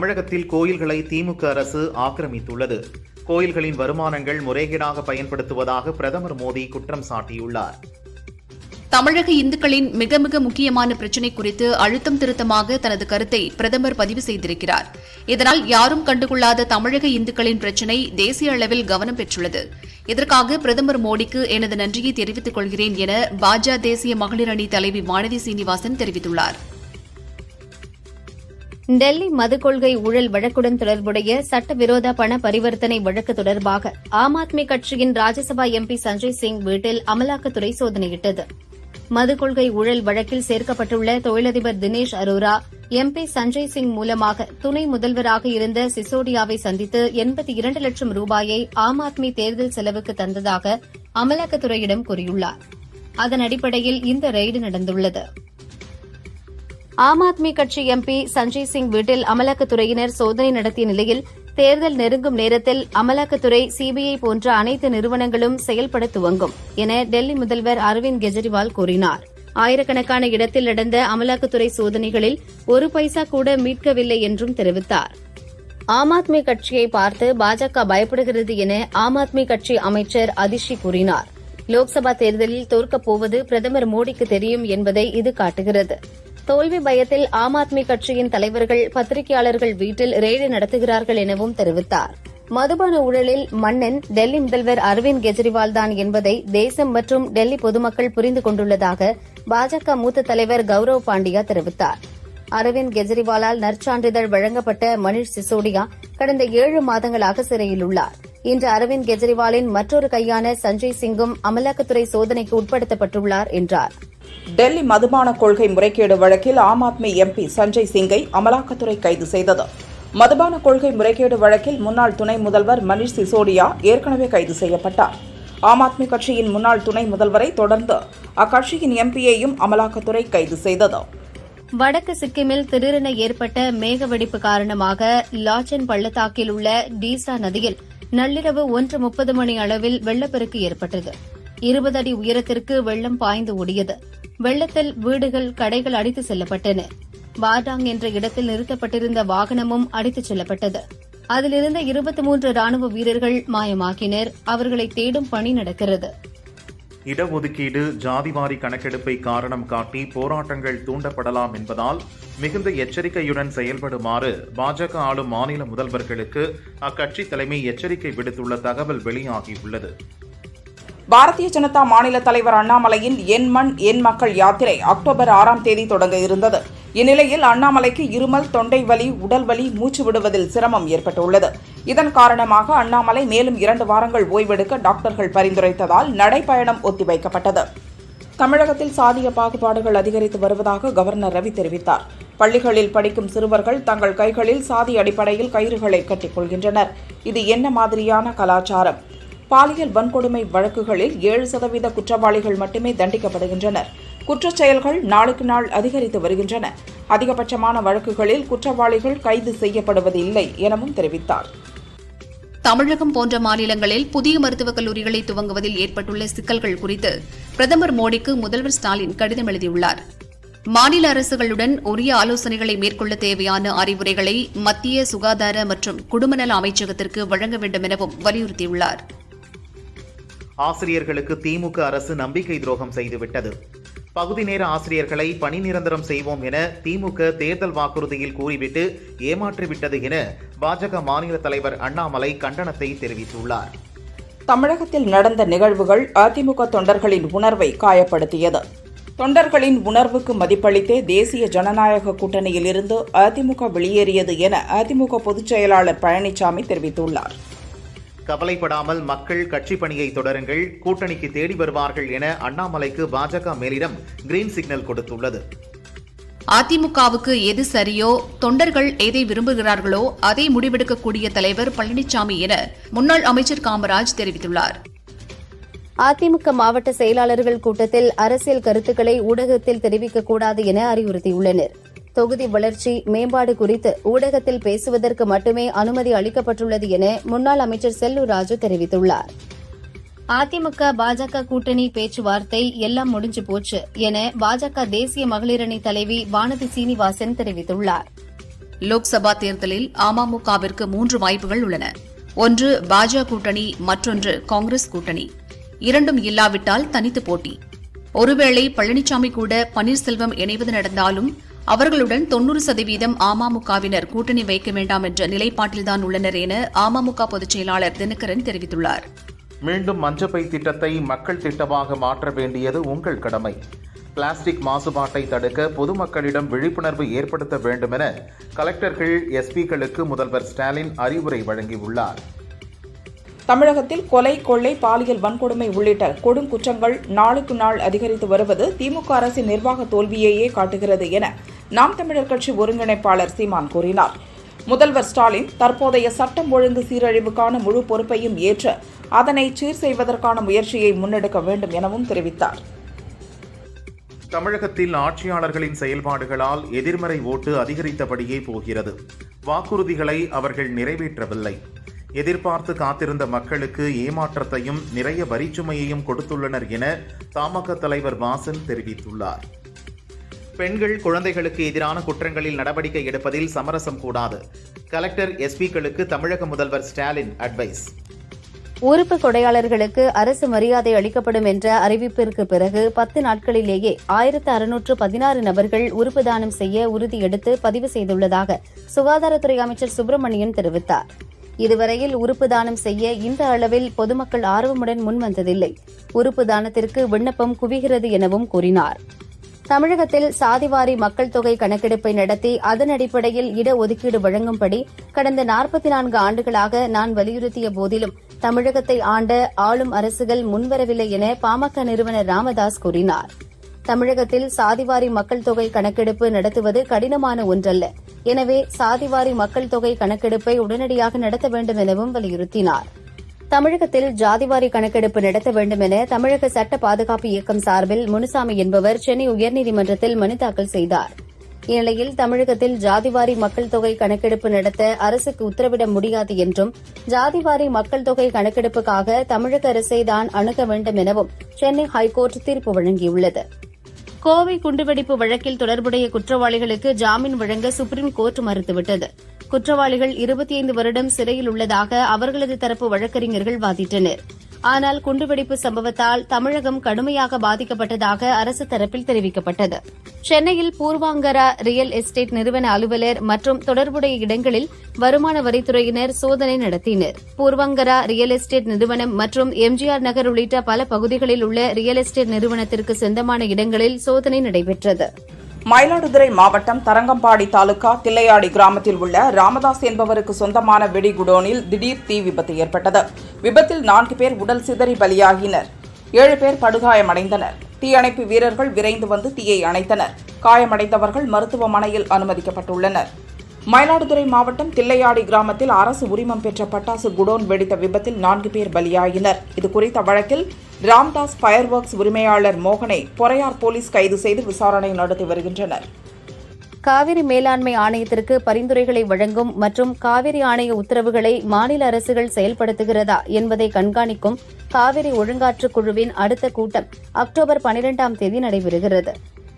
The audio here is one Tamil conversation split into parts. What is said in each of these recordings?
தமிழகத்தில் கோயில்களை திமுக அரசு ஆக்கிரமித்துள்ளது. கோயில்களின் வருமானங்கள் முறைகேடாக பயன்படுத்துவதாக பிரதமர் மோடி குற்றம் சாட்டியுள்ளார். தமிழக இந்துக்களின் மிக மிக முக்கியமான பிரச்சினை குறித்து அழுத்தம் திருத்தமாக தனது கருத்தை பிரதமர் பதிவு செய்திருக்கிறார். இதனால் யாரும் கண்டுகொள்ளாத தமிழக இந்துக்களின் பிரச்சினை தேசிய அளவில் கவனம் பெற்றுள்ளது. இதற்காக பிரதமர் மோடிக்கு எனது நன்றியை தெரிவித்துக் கொள்கிறேன் என பாஜக தேசிய மகளிர் அணி தலைவி வானதி சீனிவாசன் தெரிவித்துள்ளார். டெல்லி மது கொள்கை ஊழல் வழக்குடன் தொடர்புடைய சட்டவிரோத பண பரிவர்த்தனை வழக்கு தொடர்பாக ஆம் ஆத்மி கட்சியின் ராஜ்யசபா எம்பி சஞ்சய் சிங் வீட்டில் அமலாக்கத்துறை சோதனையிட்டது. மதுக்கொள்கை ஊழல் வழக்கில் சேர்க்கப்பட்டுள்ள தொழிலதிபர் தினேஷ் அரோரா எம்பி சஞ்சய் சிங் மூலமாக துணை முதல்வராக இருந்த சிசோடியாவை சந்தித்து எண்பத்தி இரண்டு லட்சம் ரூபாயை ஆம் ஆத்மி தேர்தல் செலவுக்கு தந்ததாக அமலாக்கத்துறையிடம் கூறியுள்ளார். அதன் அடிப்படையில் இந்த ரெய்டு நடந்துள்ளது. ஆம் ஆத்மி கட்சி எம்பி சஞ்சய் சிங் வீட்டில் அமலாக்கத்துறையினர் சோதனை நடத்திய நிலையில் தேர்தல் நெருங்கும் நேரத்தில் அமலாக்கத்துறை சிபிஐ போன்ற அனைத்து நிறுவனங்களும் செயல்பட துவங்கும் என டெல்லி முதல்வர் அரவிந்த் கெஜ்ரிவால் கூறினார். ஆயிரக்கணக்கான இடத்தில் நடந்த அமலாக்கத்துறை சோதனைகளில் ஒரு பைசா கூட மீட்கவில்லை என்றும் தெரிவித்தார். ஆம் ஆத்மி கட்சியை பார்த்து பாஜக பயப்படுகிறது என ஆம் ஆத்மி கட்சி அமைச்சர் அதிஷி கூறினார். லோக்சபா தேர்தலில் தோற்கப் போவது பிரதமர் மோடிக்கு தெரியும் என்பதை இது காட்டுகிறது. தோல்வி பயத்தில் ஆம் ஆத்மி கட்சியின் தலைவர்கள் பத்திரிகையாளர்கள் வீட்டில் ரெய்டு நடத்துகிறார்கள் எனவும் தெரிவித்தார். மதுபான ஊழலில் மன்னன் டெல்லி முதல்வர் அரவிந்த் கெஜ்ரிவால் தான் என்பதை தேசம் மற்றும் டெல்லி பொதுமக்கள் புரிந்து கொண்டுள்ளதாக பாஜக மூத்த தலைவர் கௌரவ் பாண்டியா தெரிவித்தார். அரவிந்த் கெஜ்ரிவாலால் நற்சான்றிதழ் வழங்கப்பட்ட மணிஷ் சிசோடியா கடந்த ஏழு மாதங்களாக சிறையில் உள்ளார். இன்று அரவிந்த் கெஜ்ரிவாலின் மற்றொரு கையான சஞ்சய் சிங்கும் அமலாக்கத்துறை சோதனைக்கு உட்படுத்தப்பட்டுள்ளார் என்றார். டெல்லி மதுபான கொள்கை முறைகேடு வழக்கில் ஆம் ஆத்மி எம்பி சஞ்சய் சிங்கை அமலாக்கத்துறை கைது செய்தது. மதுபான கொள்கை முறைகேடு வழக்கில் முன்னாள் துணை முதல்வர் மணிஷ் சிசோடியா ஏற்கனவே கைது செய்யப்பட்டார். ஆம் ஆத்மி கட்சியின் முன்னாள் துணை முதல்வரை தொடர்ந்து அக்கட்சியின் எம்பியையும் அமலாக்கத்துறை கைது செய்தது. வடக்கு சிக்கிமில் திடீரென ஏற்பட்ட மேகவெடிப்பு காரணமாக லாச்சன் பள்ளத்தாக்கில் உள்ள டீசா நதியில் நள்ளிரவு ஒன்று முப்பது மணி அளவில் வெள்ளப்பெருக்கு ஏற்பட்டது. இருபது அடி உயரத்திற்கு வெள்ளம் பாய்ந்து ஓடியது. வெள்ளத்தில் வீடுகள் கடைகள் அடித்து செல்லப்பட்டன. பாடாங் என்ற இடத்தில் நிறுத்தப்பட்டிருந்த வாகனமும் அடித்துச் செல்லப்பட்டது. அதிலிருந்த இருபத்தி மூன்று ராணுவ வீரர்கள் மாயமாக்கினர். அவர்களை தேடும் பணி நடக்கிறது. இடஒதுக்கீடு ஜாதிவாரி கணக்கெடுப்பை காரணம் காட்டி போராட்டங்கள் தூண்டப்படலாம் என்பதால் மிகுந்த எச்சரிக்கையுடன் செயல்படுமாறு பாஜக ஆளும் மாநில முதல்வர்களுக்கு அக்கட்சி தலைமை எச்சரிக்கை விடுத்துள்ள தகவல் வெளியாகியுள்ளது. பாரதிய ஜனதா மாநில தலைவர் அண்ணாமலையின் என் மண் என் மக்கள் யாத்திரை அக்டோபர் ஆறாம் தேதி தொடங்க இருந்தது. இந்நிலையில் அண்ணாமலைக்கு இருமல் தொண்டை வலி உடல் வலி மூச்சு விடுவதில் சிரமம் ஏற்பட்டுள்ளது. இதன் காரணமாக அண்ணாமலை மேலும் இரண்டு வாரங்கள் ஓய்வெடுக்க டாக்டர்கள் பரிந்துரைத்ததால் நடைப்பயணம் ஒத்திவைக்கப்பட்டது. தமிழகத்தில் சாதிய பாகுபாடுகள் அதிகரித்து வருவதாக கவர்னர் ரவி தெரிவித்தார். பள்ளிகளில் படிக்கும் சிறுவர்கள் தங்கள் கைகளில் சாதி அடிப்படையில் கயிறுகளை கட்டிக்கொள்கின்றனர் இது என்ன மாதிரியான கலாச்சாரம்? பாலியல் வன்கொடுமை வழக்குகளில் ஏழு சதவீத குற்றவாளிகள் மட்டுமே தண்டிக்கப்படுகின்றனர். குற்றச் செயல்கள் நாளுக்கு நாள் அதிகரித்து வருகின்றன. அதிகபட்சமான வழக்குகளில் குற்றவாளிகள் கைது செய்யப்படுவதில்லை எனவும் தெரிவித்தார். தமிழகம் போன்ற மாநிலங்களில் புதிய மருத்துவக் கல்லூரிகளை துவங்குவதில் ஏற்பட்டுள்ள சிக்கல்கள் குறித்து பிரதமர் மோடிக்கு முதல்வர் ஸ்டாலின் கடிதம் எழுதியுள்ளார். மாநில அரசுகளுடன் உரிய ஆலோசனைகளை மேற்கொள்ள தேவையான அறிவுரைகளை மத்திய சுகாதார மற்றும் குடும்பநல அமைச்சகத்திற்கு வழங்க வேண்டும் எனவும் வலியுறுத்தியுள்ளார். ஆசிரியர்களுக்கு திமுக அரசு நம்பிக்கை துரோகம் செய்துவிட்டது. பகுதி நேர ஆசிரியர்களை பணி நிரந்தரம் செய்வோம் என திமுக தேர்தல் வாக்குறுதியில் கூறிவிட்டு ஏமாற்றிவிட்டது என பாஜக மாநில தலைவர் அண்ணாமலை கண்டனத்தை தெரிவித்துள்ளார். தமிழகத்தில் நடந்த நிகழ்வுகள் அதிமுக தொண்டர்களின் உணர்வை காயப்படுத்தியது. தொண்டர்களின் உணர்வுக்கு மதிப்பளித்தே தேசிய ஜனநாயக கூட்டணியில் இருந்து அதிமுக வெளியேறியது என அதிமுக பொதுச் செயலாளர் பழனிசாமி தெரிவித்துள்ளார். கவலைப்படாமல் மக்கள் கட்சி பணியை தொடருங்கள் கூட்டணிக்கு தேடி வருவார்கள் என அண்ணாமலைக்கு பாஜக மேலிடம் கிரீன் சிக்னல் கொடுத்துள்ளது. அதிமுகவுக்கு எது சரியோ தொண்டர்கள் எதை விரும்புகிறார்களோ அதை முடிவெடுக்கக்கூடிய தலைவர் பழனிசாமி என முன்னாள் அமைச்சர் காமராஜ் தெரிவித்துள்ளார். அதிமுக மாவட்ட செயலாளர்கள் கூட்டத்தில் அரசியல் கருத்துக்களை ஊடகத்தில் தெரிவிக்கக்கூடாது என அறிவுறுத்தியுள்ளனர். தொகுதி வளர்ச்சி மேம்பாடு குறித்து ஊடகத்தில் பேசுவதற்கு மட்டுமே அனுமதி அளிக்கப்பட்டுள்ளது என முன்னாள் அமைச்சர் செல்லூர் ராஜு தெரிவித்துள்ளார். அதிமுக பாஜக கூட்டணி பேச்சுவார்த்தை எல்லாம் முடிஞ்சு போச்சு என பாஜக தேசிய மகளிரணி தலைவி வானதி சீனிவாசன் தெரிவித்துள்ளார். லோக்சபா தேர்தலில் அமமுகவிற்கு மூன்று வாய்ப்புகள் உள்ளன. ஒன்று பாஜக கூட்டணி மற்றொன்று காங்கிரஸ் கூட்டணி. இரண்டும் இல்லாவிட்டால் தனித்து போட்டி. ஒருவேளை பழனிசாமி கூட பன்னீர்செல்வம் இணைவது நடந்தாலும் அவர்களுடன் தொன்னூறு சதவீதம் அமமுகவினர் கூட்டணி வைக்க வேண்டாம் என்ற நிலைப்பாட்டில்தான் உள்ளனர் என அமமுக பொதுச் செயலாளர் தினகரன் தெரிவித்துள்ளார். மீண்டும் மஞ்சப்பை திட்டத்தை மக்கள் திட்டமாக மாற்ற வேண்டியது உங்கள் கடமை. பிளாஸ்டிக் மாசுபாட்டை தடுக்க பொதுமக்களிடம் விழிப்புணர்வு ஏற்படுத்த வேண்டும் என கலெக்டர்கள் எஸ்பிக்களுக்கு முதல்வர் ஸ்டாலின் அறிவுரை வழங்கியுள்ளார். தமிழகத்தில் கொலை கொள்ளை பாலியல் வன்கொடுமை உள்ளிட்ட கொடும் குற்றங்கள் நாளுக்கு நாள் அதிகரித்து வருவது திமுக அரசின் நிர்வாக தோல்வியையே காட்டுகிறது என நாம் தமிழர் கட்சி ஒருங்கிணைப்பாளர் சீமான் கூறினார். முதல்வர் ஸ்டாலின் தற்போதைய சட்டம் ஒழுங்கு சீரழிவுக்கான முழு பொறுப்பையும் ஏற்று அதனை சீர் செய்வதற்கான முயற்சியை முன்னெடுக்க வேண்டும் எனவும் தெரிவித்தார். தமிழகத்தில் ஆட்சியாளர்களின் செயல்பாடுகளால் எதிர்மறை ஓட்டு அதிகரித்தபடியே போகிறது. வாக்குறுதிகளை அவர்கள் நிறைவேற்றவில்லை. எதிர்பார்த்து காத்திருந்த மக்களுக்கு ஏமாற்றத்தையும் நிறைய வரிச்சுமையையும் கொடுத்துள்ளனர் என தமாக தலைவர் வாசன் தெரிவித்துள்ளார். பெண்கள் குழந்தைகளுக்கு எதிரான குற்றங்களில் நடவடிக்கை எடுப்பதில் சமரசம் கூடாது. கலெக்டர் எஸ்பிக்களுக்கு தமிழக முதல்வர் ஸ்டாலின் அட்வைஸ். உறுப்பு கொடையாளர்களுக்கு அரசு மரியாதை அளிக்கப்படும் என்ற அறிவிப்பிற்கு பிறகு பத்து நாட்களிலேயே ஆயிரத்து அறுநூற்று பதினாறு நபர்கள் உறுப்பு தானம் செய்ய உறுதியெடுத்து பதிவு செய்துள்ளதாக சுகாதாரத்துறை அமைச்சர் சுப்பிரமணியன் தெரிவித்தார். இதுவரையில் உறுப்பு தானம் செய்ய இந்த அளவில் பொதுமக்கள் ஆர்வமுடன் முன்வந்ததில்லை. உறுப்பு தானத்திற்கு விண்ணப்பம் குவிகிறது எனவும் கூறினார். தமிழகத்தில் சாதிவாரி மக்கள் தொகை கணக்கெடுப்பை நடத்தி அதன் அடிப்படையில் இடஒதுக்கீடு வழங்கும்படி கடந்த நாற்பத்தி நான்கு ஆண்டுகளாக நான் வலியுறுத்திய போதிலும் தமிழகத்தை ஆண்ட ஆளும் அரசுகள் முன்வரவில்லை என பாமக நிறுவனர் ராமதாஸ் கூறினார். தமிழகத்தில் சாதிவாரி மக்கள் தொகை கணக்கெடுப்பு நடத்துவது கடினமான ஒன்றல்ல. எனவே சாதிவாரி மக்கள் தொகை கணக்கெடுப்பை உடனடியாக நடத்த வேண்டும் எனவும் வலியுறுத்தினார். தமிழகத்தில் ஜாதிவாரி கணக்கெடுப்பு நடத்த வேண்டும் என தமிழக சட்ட பாதுகாப்பு இயக்கம் சார்பில் முனுசாமி என்பவர் சென்னை உயர்நீதிமன்றத்தில் மனு தாக்கல் செய்தார். இந்நிலையில் தமிழகத்தில் ஜாதிவாரி மக்கள் தொகை கணக்கெடுப்பு நடத்த அரசுக்கு உத்தரவிட முடியாது என்றும் ஜாதிவாரி மக்கள் தொகை கணக்கெடுப்புக்காக தமிழக அரசை தான் அணுக வேண்டும் எனவும் சென்னை ஹைகோர்ட் தீர்ப்பு வழங்கியுள்ளது. கோவை குண்டுவெடிப்பு வழக்கில் தொடர்புடைய குற்றவாளிகளுக்கு ஜாமீன் வழங்க சுப்ரீம் கோர்ட் மறுத்துவிட்டது. குற்றவாளிகள் இருபத்தி ஐந்து வருடம் சிறையில் உள்ளதாக அவர்களது தரப்பு வழக்கறிஞர்கள் வாதிட்டனர். ஆனால் குண்டுவெடிப்பு சம்பவத்தால் தமிழகம் கடுமையாக பாதிக்கப்பட்டதாக அரசு தரப்பில் தெரிவிக்கப்பட்டது. சென்னையில் பூர்வாங்கரா ரியல் எஸ்டேட் நிறுவன அலுவலர் மற்றும் தொடர்புடைய இடங்களில் வருமான வரித்துறையினர் சோதனை நடத்தினர். பூர்வாங்கரா ரியல் எஸ்டேட் நிறுவனம் மற்றும் எம்ஜிஆர் நகர் உள்ளிட்ட பல பகுதிகளில் உள்ள ரியல் எஸ்டேட் நிறுவனத்திற்கு சொந்தமான இடங்களில் சோதனை நடைபெற்றது. மயிலாடுதுறை மாவட்டம் தரங்கம்பாடி தாலுகா தில்லையாடி கிராமத்தில் உள்ள ராமதாஸ் என்பவருக்கு சொந்தமான வெடிகுடோனில் திடீர் தீ விபத்து ஏற்பட்டது. விபத்தில் நான்கு பேர் உடல் சிதறி பலியாகினர். ஏழு பேர் படுகாயமடைந்தனர். தீயணைப்பு வீரர்கள் விரைந்து வந்து தீயை அணைத்தனர். காயமடைந்தவர்கள் மருத்துவமனையில் அனுமதிக்கப்பட்டுள்ளனர். மயிலாடுதுறை மாவட்டம் தில்லையாடி கிராமத்தில் அரசு உரிமம் பெற்ற பட்டாசு குடோன் வெடித்த விபத்தில் நான்கு பேர் பலியாகினர். இது குறித்த வழக்கில் ராம்தாஸ் ஃபயர் ஒர்க்ஸ் உரிமையாளர் மோகனை பொறையார் போலீஸ் கைது செய்து விசாரணை நடத்தி வருகின்றனர். காவிரி மேலாண்மை ஆணையத்திற்கு பரிந்துரைகளை வழங்கும் மற்றும் காவிரி ஆணைய உத்தரவுகளை மாநில அரசுகள் செயல்படுத்துகிறதா என்பதை கண்காணிக்கும் காவிரி ஒழுங்காற்றுக் குழுவின் அடுத்த கூட்டம் அக்டோபர் பனிரெண்டாம் தேதி நடைபெறுகிறது.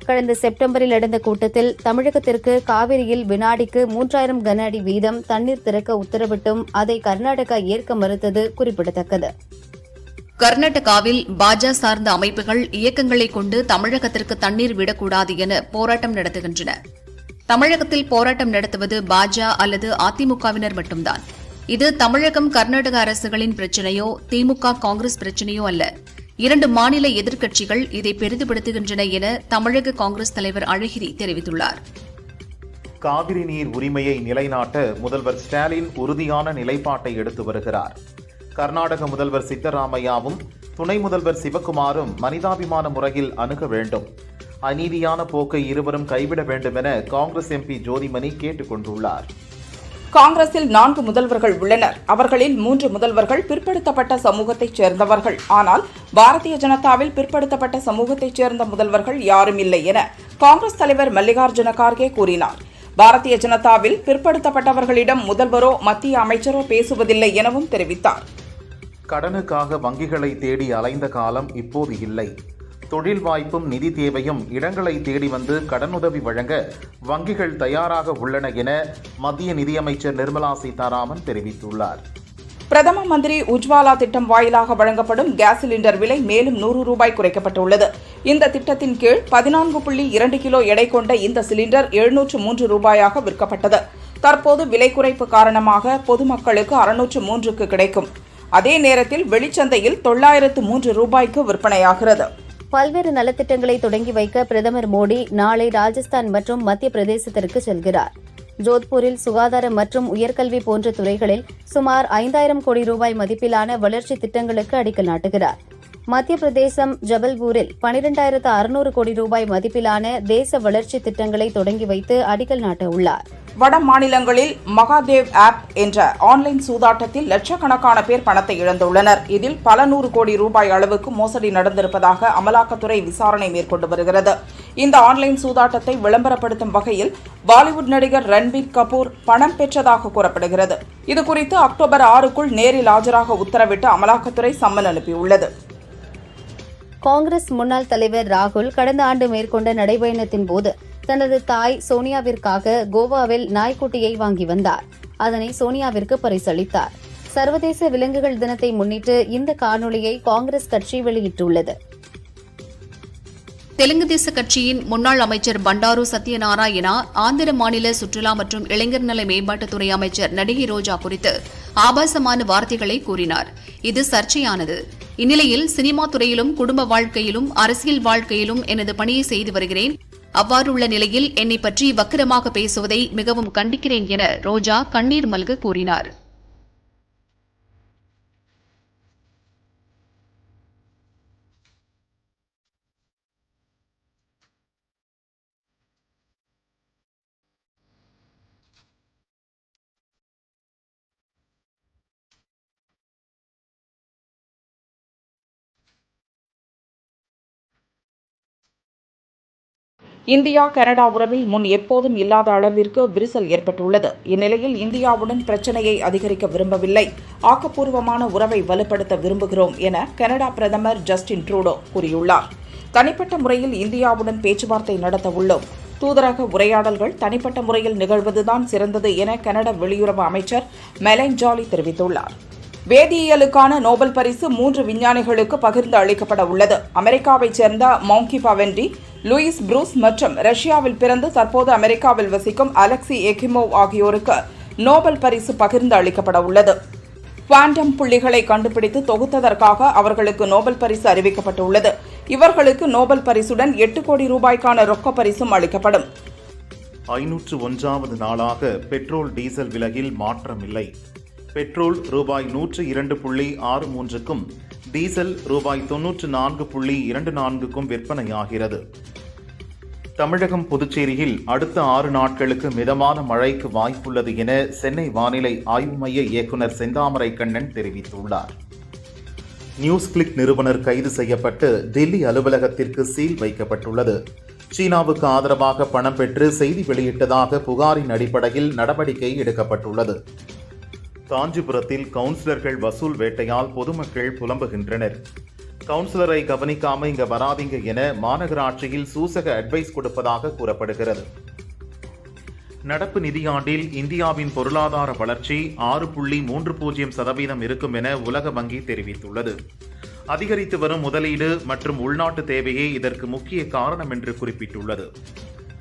கடந்த செப்டம்பரில் நடந்த கூட்டத்தில் தமிழகத்திற்கு காவிரியில் வினாடிக்கு மூன்றாயிரம் கன அடி வீதம் தண்ணீர் திறக்க உத்தரவிட்டும் அதை கர்நாடகா ஏற்க மறுத்தது குறிப்பிடத்தக்கது. கர்நாடகாவில் பாஜ சார்ந்த அமைப்புகள் இயக்கங்களை கொண்டு தமிழகத்திற்கு தண்ணீர் விடக்கூடாது என போராட்டம் நடத்துகின்றன. தமிழகத்தில் போராட்டம் நடத்துவது பாஜ அல்லது அதிமுகவினர் மட்டும்தான். இது தமிழகம் கர்நாடக அரசுகளின் பிரச்சினையோ திமுக காங்கிரஸ் பிரச்சினையோ அல்ல. இரண்டு மாநில எதிர்க்கட்சிகள் இதை பெரிதுபடுத்துகின்றன என தமிழக காங்கிரஸ் தலைவர் அழகிரி தெரிவித்துள்ளார். காவிரி நீர் உரிமையை நிலைநாட்ட முதல்வர் ஸ்டாலின் உறுதியான நிலைப்பாட்டை எடுத்து வருகிறார். கர்நாடக முதல்வர் சித்தராமையாவும் துணை முதல்வர் சிவக்குமாரும் மனிதாபிமான முறையில் அணுக வேண்டும். அநீதியான போக்கை இருவரும் கைவிட வேண்டும் என காங்கிரஸ் எம்பி ஜோதிமணி கேட்டுக் கொண்டுள்ளார். காங்கிரஸில் நான்கு முதல்வர்கள் உள்ளனர். அவர்களில் மூன்று முதல்வர்கள் பிற்படுத்தப்பட்ட சமூகத்தைச் சேர்ந்தவர்கள். ஆனால் பாரதிய ஜனதாவில் பிற்படுத்தப்பட்ட சமூகத்தைச் சேர்ந்த முதல்வர்கள் யாரும் இல்லை என காங்கிரஸ் தலைவர் மல்லிகார்ஜுன கார்கே கூறினார். பாரதிய ஜனதாவில் பிற்படுத்தப்பட்டவர்களிடம் முதல்வரோ மத்திய அமைச்சரோ பேசுவதில்லை எனவும் தெரிவித்தார். கடனுக்காக வங்கிகளை தேடி அலைந்த காலம் இப்போது இல்லை. தொழில் வாய்ப்பும் நிதி தேவையும் இடங்களை தேடி வந்து கடனுதவி வழங்க வங்கிகள் தயாராக உள்ளன என மத்திய நிதியமைச்சர் நிர்மலா சீதாராமன் தெரிவித்துள்ளார். பிரதம மந்திரி உஜ்வாலா திட்டம் வாயிலாக வழங்கப்படும் கேஸ் சிலிண்டர் விலை மேலும் நூறு ரூபாய் குறைக்கப்பட்டுள்ளது. இந்த திட்டத்தின் கீழ் பதினான்கு புள்ளி இரண்டு கிலோ எடை கொண்ட இந்த சிலிண்டர் எழுநூற்று மூன்று ரூபாயாக விற்கப்பட்டது. தற்போது விலை குறைப்பு காரணமாக பொதுமக்களுக்கு அறுநூற்று மூன்றுக்கு கிடைக்கும். அதே நேரத்தில் வெளிச்சந்தையில் தொள்ளாயிரத்து மூன்று ரூபாய்க்கு விற்பனையாகிறது. பல்வேறு நலத்திட்டங்களை தொடங்கி வைக்க பிரதமர் மோடி நாளை ராஜஸ்தான் மற்றும் மத்திய பிரதேசத்திற்கு செல்கிறார். ஜோத்பூரில் சுகாதாரம் மற்றும் உயர்கல்வி போன்ற துறைகளில் சுமார் ஐந்தாயிரம் கோடி ரூபாய் மதிப்பிலான வளர்ச்சி திட்டங்களுக்கு அடிக்கல் நாட்டுகிறார். மத்திய பிரதேசம் ஜபல்பூரில் பனிரெண்டாயிரத்து அறுநூறு கோடி ரூபாய் மதிப்பிலான தேச வளர்ச்சி திட்டங்களை தொடங்கி வைத்து அடிக்கல் நாட்ட உள்ளார் வட மாநிலங்களில் மகாதேவ் ஆப் என்ற ஆன்லைன் சூதாட்டத்தில் லட்சக்கணக்கான பேர் பணத்தை இழந்துள்ளனர். இதில் பல நூறு கோடி ரூபாய் அளவுக்கு மோசடி நடந்திருப்பதாக அமலாக்கத்துறை விசாரணை மேற்கொண்டு வருகிறது. இந்த ஆன்லைன் சூதாட்டத்தை விளம்பரப்படுத்தும் வகையில் பாலிவுட் நடிகர் ரன்பீர் கபூர் பணம் பெற்றதாக கூறப்படுகிறது. இதுகுறித்து அக்டோபர் ஆறுக்குள் நேரில் ஆஜராக உத்தரவிட்டு அமலாக்கத்துறை சம்மன் அனுப்பியுள்ளது. காங்கிரஸ் முன்னாள் தலைவர் ராகுல் கடந்த ஆண்டு மேற்கொண்ட நடைபயணத்தின் போது தனது தாய் சோனியாவிற்காக கோவாவில் நாய்க்குட்டியை வாங்கி வந்தார். அதனை சோனியாவிற்கு பரிசளித்தார். சர்வதேச விலங்குகள் தினத்தை முன்னிட்டு இந்த காணொளியை காங்கிரஸ் கட்சி வெளியிட்டுள்ளது. தெலுங்கு தேச கட்சியின் முன்னாள் அமைச்சர் பண்டாரு சத்யநாராயணா ஆந்திர மாநில சுற்றுலா மற்றும் இளைஞர் நல மேம்பாட்டுத்துறை அமைச்சர் நடிகை ரோஜா குறித்து ஆபாசமான வார்த்தைகளை கூறினார். இது சர்ச்சையானது. இந்நிலையில் சினிமா துறையிலும் குடும்ப வாழ்க்கையிலும் அரசியல் வாழ்க்கையிலும் எனது பணியை செய்து வருகிறேன். அவ்வாறுள்ள நிலையில் என்னை பற்றி வக்கிரமாக பேசுவதை மிகவும் கண்டிக்கிறேன் என ரோஜா கண்ணீர் மல்க கூறினார். இந்தியா கனடா உறவில் முன் எப்போதும் இல்லாத அளவிற்கு விரிசல் ஏற்பட்டுள்ளது. இந்நிலையில் இந்தியாவுடன் பிரச்சனையை அதிகரிக்க விரும்பவில்லை. ஆக்கப்பூர்வமான உறவை வலுப்படுத்த விரும்புகிறோம் என கனடா பிரதமர் ஜஸ்டின் ட்ரூடோ கூறியுள்ளார். தனிப்பட்ட முறையில் இந்தியாவுடன் பேச்சுவார்த்தை நடத்த உள்ளோம். தூதரக உரையாடல்கள் தனிப்பட்ட முறையில் நிகழ்வதுதான் சிறந்தது என கனடா வெளியுறவு அமைச்சர் மெலைன் ஜாலி தெரிவித்துள்ளார். வேதியியலுக்கான நோபல் பரிசு மூன்று விஞ்ஞானிகளுக்கு பகிர்ந்து அளிக்கப்பட உள்ளது. அமெரிக்காவைச் சேர்ந்த மௌங்கி பவென்டி லூயிஸ் ப்ரூஸ் மற்றும் ரஷ்யாவில் பிறந்து தற்போது அமெரிக்காவில் வசிக்கும் அலெக்சி எகிமோவ் ஆகியோருக்கு நோபல் பரிசு பகிர்ந்து அளிக்கப்பட உள்ளது. குவாண்டம் புள்ளிகளை கண்டுபிடித்து தொகுத்ததற்காக அவர்களுக்கு நோபல் பரிசு அறிவிக்கப்பட்டுள்ளது. இவர்களுக்கு நோபல் பரிசுடன் எட்டு கோடி ரூபாய்க்கான ரொக்க பரிசும் அளிக்கப்படும். ஐநூற்று ஒன்றாவது நாளாக பெட்ரோல் டீசல் விலையில் மாற்றமில்லை. பெட்ரோல் ரூபாய் நூற்று இரண்டு புள்ளி ஆறு மூன்றுக்கும் டீசல் ரூபாய் தொன்னூற்று நான்கு புள்ளி இரண்டு நான்குக்கும் விற்பனையாகிறது. தமிழகம் புதுச்சேரியில் அடுத்த ஆறு நாட்களுக்கு மிதமான மழைக்கு வாய்ப்புள்ளது என சென்னை வானிலை ஆய்வு மைய இயக்குனர் செந்தாமரை கண்ணன் தெரிவித்துள்ளார். நியூஸ் கிளிக் நிறுவனர் கைது செய்யப்பட்டு டெல்லி அலுவலகத்திற்கு சீல் வைக்கப்பட்டுள்ளது. சீனாவுக்கு ஆதரவாக பணம் பெற்று செய்தி வெளியிட்டதாக புகாரின் அடிப்படையில் நடவடிக்கை எடுக்கப்பட்டுள்ளது. காஞ்சிபுரத்தில் கவுன்சிலர்கள் வசூல் வேட்டையால் பொதுமக்கள் புலம்புகின்றனர். கவுன்சிலரை கவனிக்காம இங்க வராதீங்க என மாநகராட்சியில் சூசக அட்வைஸ் கொடுப்பதாக கூறப்படுகிறது. நடப்பு நிதியாண்டில் இந்தியாவின் பொருளாதார வளர்ச்சி ஆறு புள்ளி மூன்று பூஜ்ஜியம் சதவீதம் இருக்கும் என உலக வங்கி தெரிவித்துள்ளது. அதிகரித்து வரும் முதலீடு மற்றும் உள்நாட்டு தேவையே இதற்கு முக்கிய காரணம் என்று குறிப்பிட்டுள்ளது.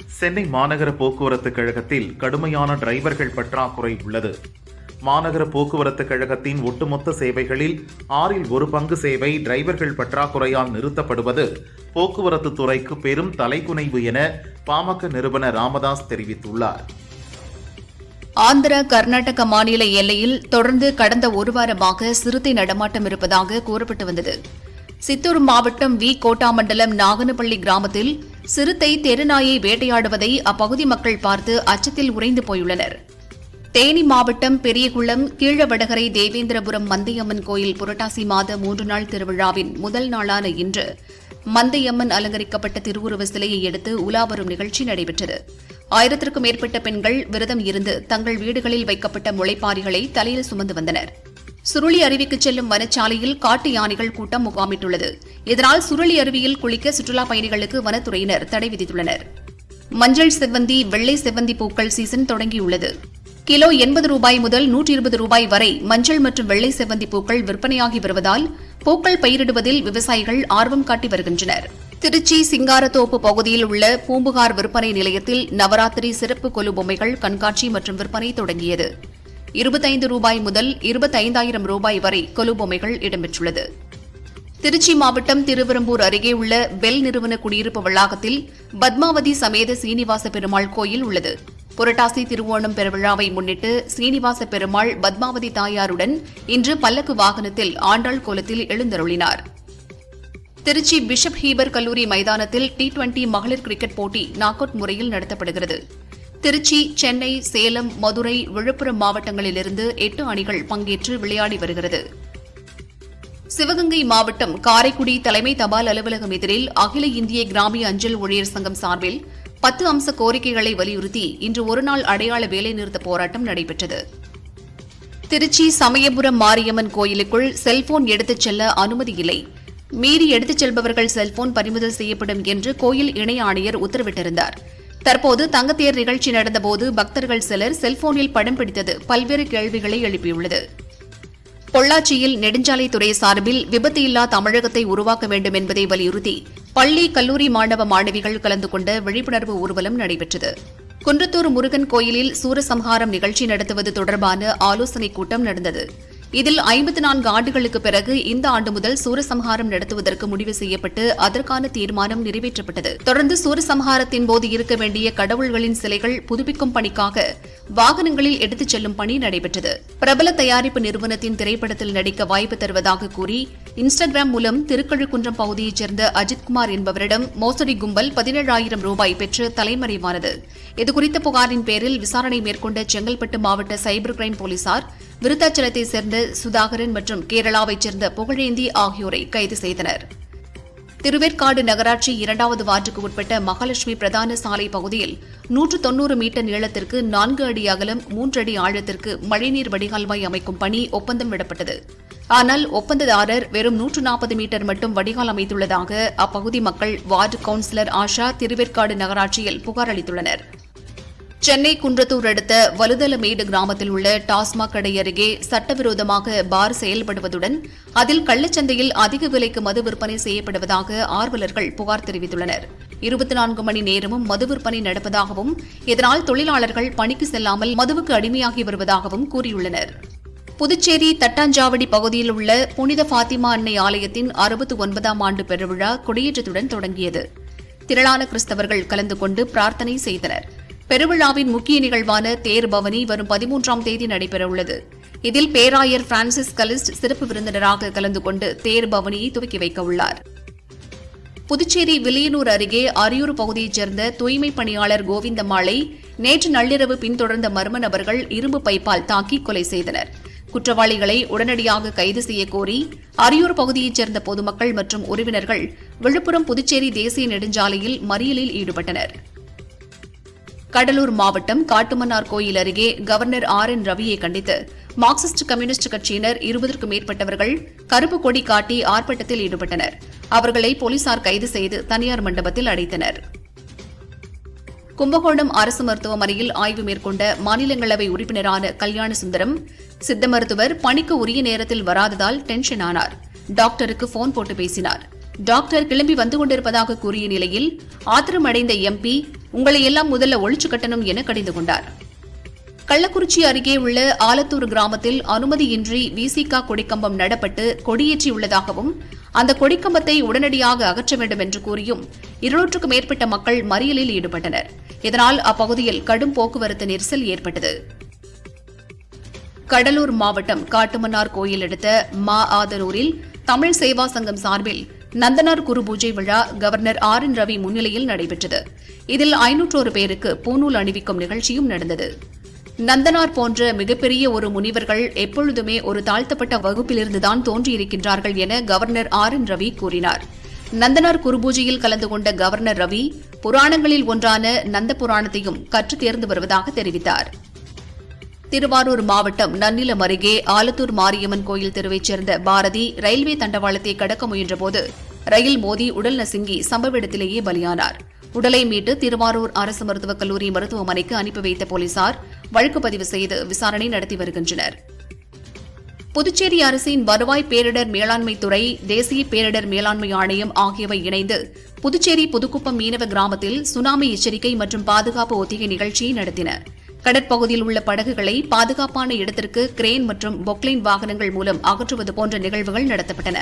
சென்னை மாநகர போக்குவரத்து கழகத்தில் கடுமையான டிரைவர்கள் பற்றாக்குறை உள்ளது. மாநகர போக்குவரத்து கழகத்தின் ஒட்டுமொத்த சேவைகளில் ஆறில் ஒரு பங்கு சேவை டிரைவர்கள் பற்றாக்குறையால் நிறுத்தப்படுவது போக்குவரத்து துறைக்கு பெரும் தலைக்குனைவு என பாமக நிறுவனர் ராமதாஸ் தெரிவித்துள்ளார். ஆந்திர கர்நாடக மாநில எல்லையில் தொடர்ந்து கடந்த ஒரு வாரமாக சிறுத்தை நடமாட்டம் இருப்பதாக கூறப்பட்டு வந்தது. சித்தூர் மாவட்டம் வி. கோட்டாமண்டலம் நாகனப்பள்ளி கிராமத்தில் சிறுத்தை தெருநாயை வேட்டையாடுவதை அப்பகுதி மக்கள் பார்த்து அச்சத்தில் உறைந்து போயுள்ளனர். தேனி மாவட்டம் பெரியகுளம் கீழவடகரை தேவேந்திரபுரம் மந்தையம்மன் கோயில் புரட்டாசி மாத மூன்று நாள் திருவிழாவின் முதல் நாளான இன்று மந்தையம்மன் அலங்கரிக்கப்பட்ட திருவுருவ சிலையை எடுத்து உலா வரும் நிகழ்ச்சி நடைபெற்றது. ஆயிரத்திற்கும் மேற்பட்ட பெண்கள் விரதம் இருந்து தங்கள் வீடுகளில் வைக்கப்பட்ட முளைப்பாரிகளை தலையில் சுமந்து வந்தனர். சுருளி அருவிக்கு செல்லும் வனச்சாலையில் காட்டு யானைகள் கூட்டம் முகாமிட்டுள்ளது. இதனால் சுருளி அருவியில் குளிக்க சுற்றுலா பயணிகளுக்கு வனத்துறையினர் தடை விதித்துள்ளனர். மஞ்சள் செவ்வந்தி வெள்ளை செவ்வந்தி பூக்கள் சீசன் தொடங்கியுள்ளது. கிலோ எண்பது ரூபாய் முதல் நூற்றி இருபது ரூபாய் வரை மஞ்சள் மற்றும் வெள்ளை செவ்வந்தி பூக்கள் விற்பனையாகி வருவதால் பூக்கள் பயிரிடுவதில் விவசாயிகள் ஆர்வம் காட்டி வருகின்றனர். திருச்சி சிங்காரத்தோப்பு பகுதியில் உள்ள பூம்புகார் விற்பனை நிலையத்தில் நவராத்திரி சிறப்பு கொலு பொம்மைகள் கண்காட்சி மற்றும் விற்பனை தொடங்கியது. இருபத்தைந்து ரூபாய் முதல் இருபத்தைந்தாயிரம் ரூபாய் வரை கொலு பொம்மைகள் இடம்பெற்றுள்ளது. திருச்சி மாவட்டம் திருவெரும்பூர் அருகே உள்ள பெல் நிறுவன குடியிருப்பு வளாகத்தில் பத்மாவதி சமேத சீனிவாச பெருமாள் கோயில் உள்ளது. புரட்டாசி திருவோணம் பெருவிழாவை முன்னிட்டு சீனிவாச பெருமாள் பத்மாவதி தாயாருடன் இன்று பல்லக்கு வாகனத்தில் ஆண்டாள் கோலத்தில் எழுந்தருளினார். திருச்சி பிஷப் ஹீபர் கல்லூரி மைதானத்தில் டி டுவெண்டி மகளிர் கிரிக்கெட் போட்டி நாக் அவுட் முறையில் நடத்தப்படுகிறது. திருச்சி சென்னை சேலம் மதுரை விழுப்புரம் மாவட்டங்களிலிருந்து எட்டு அணிகள் பங்கேற்று விளையாடி வருகிறது. சிவகங்கை மாவட்டம் காரைக்குடி தலைமை தபால் அலுவலகம் எதிரில் அகில இந்திய கிராமிய அஞ்சல் ஊழியர் சங்கம் சார்பில் பத்து அம்ச கோரிக்கைகளை வலியுறுத்தி இன்று ஒருநாள் அடையாள வேலைநிறுத்த போராட்டம் நடைபெற்றது. திருச்சி சமயபுரம் மாரியம்மன் கோயிலுக்குள் செல்போன் எடுத்துச் செல்ல அனுமதி இல்லை. மீறி எடுத்துச் செல்பவர்கள் செல்போன் பறிமுதல் செய்யப்படும் என்று கோயில் இணை ஆணையர் உத்தரவிட்டிருந்தார். தற்போது தங்கத்தேர் நிகழ்ச்சி நடந்தபோது பக்தர்கள் சிலர் செல்போனில் படம் பிடித்தது பல்வேறு கேள்விகளை எழுப்பியுள்ளது. பொள்ளாச்சியில் நெடுஞ்சாலைத்துறை சார்பில் விபத்து இல்லா தமிழகத்தை உருவாக்க வேண்டும் என்பதை வலியுறுத்தி பள்ளி கல்லூரி மாணவ மாணவிகள் கலந்து கொண்ட விழிப்புணர்வு ஊர்வலம் நடைபெற்றது. குன்றத்தூர் முருகன் கோயிலில் சூரசம்ஹாரம் நிகழ்ச்சி நடத்துவது தொடர்பான ஆலோசனைக் கூட்டம் நடந்தது. இதில் ஐம்பத்தி நான்கு ஆண்டுகளுக்கு பிறகு இந்த ஆண்டு முதல் சூரசம்ஹாரம் நடத்துவதற்கு முடிவு செய்யப்பட்டு அதற்கான தீர்மானம் நிறைவேற்றப்பட்டது. தொடர்ந்து சூரசம்ஹாரத்தின் போது இருக்க வேண்டிய கடவுள்களின் சிலைகள் புதுப்பிக்கும் பணிக்காக வாகனங்களில் எடுத்துச் செல்லும் பணி நடைபெற்றது. பிரபல தயாரிப்பு நிறுவனத்தின் திரைப்படத்தில் நடிக்க வாய்ப்பு தருவதாக கூறி இன்ஸ்டாகிராம் மூலம் திருக்கழுக்குன்றம் பகுதியைச் சேர்ந்த அஜித்குமார் என்பவரிடம் மோசடி கும்பல் பதினேழாயிரம் ரூபாய் பெற்று தலைமறைவானது. இதுகுறித்த புகாரின் பேரில் விசாரணை மேற்கொண்ட செங்கல்பட்டு மாவட்ட சைபர் கிரைம் போலீசார் விருத்தாச்சலத்தைச் சேர்ந்த சுதாகரன் மற்றும் கேரளாவைச் சேர்ந்த புகழேந்தி ஆகியோரை கைது செய்தனர். திருவேற்காடு நகராட்சி இரண்டாவது வார்டுக்கு உட்பட்ட மகாலட்சுமி பிரதான சாலை பகுதியில் நூற்று தொன்னூறு மீட்டர் நீளத்திற்கு நான்கு அடி அகலம் மூன்று அடி ஆழத்திற்கு மழைநீர் வடிகால்வாய் அமைக்கும் பணி ஒப்பந்தம் விடப்பட்டது. ஆனால் ஒப்பந்ததாரர் வெறும் நூற்று நாற்பது மீட்டர் மட்டும் வடிகால் அமைத்துள்ளதாக அப்பகுதி மக்கள் வார்டு கவுன்சிலர் ஆஷா திருவேற்காடு நகராட்சியில் புகார் அளித்துள்ளனா் சென்னை குன்றத்தூர் அடுத்த வலுதலமேடு கிராமத்தில் உள்ள டாஸ்மாக் கடை அருகே சட்டவிரோதமாக பார் செயல்படுவதுடன் அதில் கள்ளச்சந்தையில் அதிக விலைக்கு மது விற்பனை செய்யப்படுவதாக ஆர்வலர்கள் புகார் தெரிவித்துள்ளனர். இருபத்தி நான்கு மணி நேரமும் மது விற்பனை நடப்பதாகவும் இதனால் தொழிலாளர்கள் பணிக்கு செல்லாமல் மதுவுக்கு அடிமையாகி வருவதாகவும் கூறியுள்ளனர். புதுச்சேரி தட்டாஞ்சாவடி பகுதியில் உள்ள புனித ஃபாத்திமா அன்னை ஆலயத்தின் அறுபத்தி ஒன்பதாம் ஆண்டு பெருவிழா கொடியேற்றத்துடன் தொடங்கியது. திரளான கிறிஸ்தவர்கள் கலந்து கொண்டு பிரார்த்தனை செய்தனர். பெருவிழாவின் முக்கிய நிகழ்வான தேர் பவனி வரும் பதிமூன்றாம் தேதி நடைபெறவுள்ளது. இதில் பேராயர் பிரான்சிஸ் கலிஸ்ட் சிறப்பு விருந்தினராக கலந்து கொண்டு தேர் பவனியை துவக்கி வைக்க உள்ளார் புதுச்சேரி வில்லியனூர் அருகே அரியூர் பகுதியைச் சேர்ந்த தூய்மை பணியாளர் கோவிந்தமாலை நேற்று நள்ளிரவு பின்தொடர்ந்த மர்ம நபர்கள் இரும்பு பைப்பால் தாக்கி கொலை செய்தனர். குற்றவாளிகளை உடனடியாக கைது செய்யக்கோரி அரியூர் பகுதியைச் சேர்ந்த பொதுமக்கள் மற்றும் உறவினர்கள் விழுப்புரம் புதுச்சேரி தேசிய நெடுஞ்சாலையில் மறியலில் ஈடுபட்டனர். கடலூர் மாவட்டம் காட்டுமன்னார் கோயில் அருகே கவர்னர் ஆர் என் ரவியை கண்டித்து மார்க்சிஸ்ட் கம்யூனிஸ்ட் கட்சியினர் இருபதற்கும் மேற்பட்டவர்கள் கருப்பு கொடி காட்டி ஆர்ப்பாட்டத்தில் ஈடுபட்டனர். அவர்களை போலீசார் கைது செய்து தனியார் மண்டபத்தில் அடைத்தனர். கும்பகோணம் அரசு மருத்துவமனையில் ஆய்வு மேற்கொண்ட மாநிலங்களவை உறுப்பினரான கல்யாண சுந்தரம் சித்த மருத்துவர் பணிக்கு உரிய நேரத்தில் வராததால் டென்ஷன் ஆனார். டாக்டருக்கு போன் போட்டு பேசினார். டாக்டர் கிளம்பி வந்து கொண்டிருப்பதாக கூறிய நிலையில் ஆத்திரமடைந்த எம்பி உங்களை எல்லாம் முதல்ல ஒழிச்சு கட்டணும் என கடிந்து கொண்டார். கள்ளக்குறிச்சி அருகே உள்ள ஆலத்தூர் கிராமத்தில் அனுமதியின்றி விசிகா கொடிக்கம்பம் நடப்பட்டு கொடியேற்றியுள்ளதாகவும் அந்த கொடிக்கம்பத்தை உடனடியாக அகற்ற வேண்டும் என்று கூறியும் இருநூற்றுக்கும் மேற்பட்ட மக்கள் மறியலில் ஈடுபட்டனர். இதனால் அப்பகுதியில் கடும் போக்குவரத்து நெரிசல் ஏற்பட்டது. கடலூர் மாவட்டம் காட்டுமன்னார் கோயில் அடுத்த மா ஆதனூரில் தமிழ் சேவா சங்கம் சார்பில் நந்தனார் குரு பூஜை விழா கவர்னர் ஆர் என் ரவி முன்னிலையில் நடைபெற்றது. இதில் ஐநூற்றோரு பேருக்கு பூநூல் அணிவிக்கும் நிகழ்ச்சியும் நடந்தது. நந்தனார் போன்ற மிகப்பெரிய ஒரு முனிவர்கள் எப்பொழுதுமே ஒரு தாழ்த்தப்பட்ட வகுப்பிலிருந்துதான் தோன்றியிருக்கின்றார்கள் என கவர்னர் ஆர் என் ரவி கூறினார். நந்தனார் குருபூஜையில் கலந்து கொண்ட கவர்னர் ரவி புராணங்களில் ஒன்றான நந்த புராணத்தையும் கற்றுத் தேர்ந்து வருவதாக தெரிவித்தார். திருவாரூர் மாவட்டம் நன்னிலம் அருகே ஆலத்தூர் மாரியம்மன் கோயில் தெருவைச் சேர்ந்த பாரதி ரயில்வே தண்டவாளத்தை கடக்க முயன்றபோது ரயில் மோதி உடல் நசுங்கி சம்பவ இடத்திலேயே பலியானார். உடலை மீட்டு திருவாரூர் அரசு மருத்துவக் கல்லூரி மருத்துவமனைக்கு அனுப்பி வைத்த போலீசார் வழக்கு பதிவு செய்து விசாரணை நடத்தி வருகின்றனர். புதுச்சேரி அரசின் வருவாய் பேரிடர் மேலாண்மை துறை தேசிய பேரிடர் மேலாண்மை ஆணையம் ஆகியவை இணைந்து புதுச்சேரி புதுக்குப்பம் மீனவ கிராமத்தில் சுனாமி எச்சரிக்கை மற்றும் பாதுகாப்பு ஒத்திகை நிகழ்ச்சியை நடத்தின. கடற்பகுதியில் உள்ள படகுகளை பாதுகாப்பான இடத்திற்கு கிரேன் மற்றும் பொக்லைன் வாகனங்கள் மூலம் அகற்றுவது போன்ற நிகழ்வுகள் நடத்தப்பட்டன.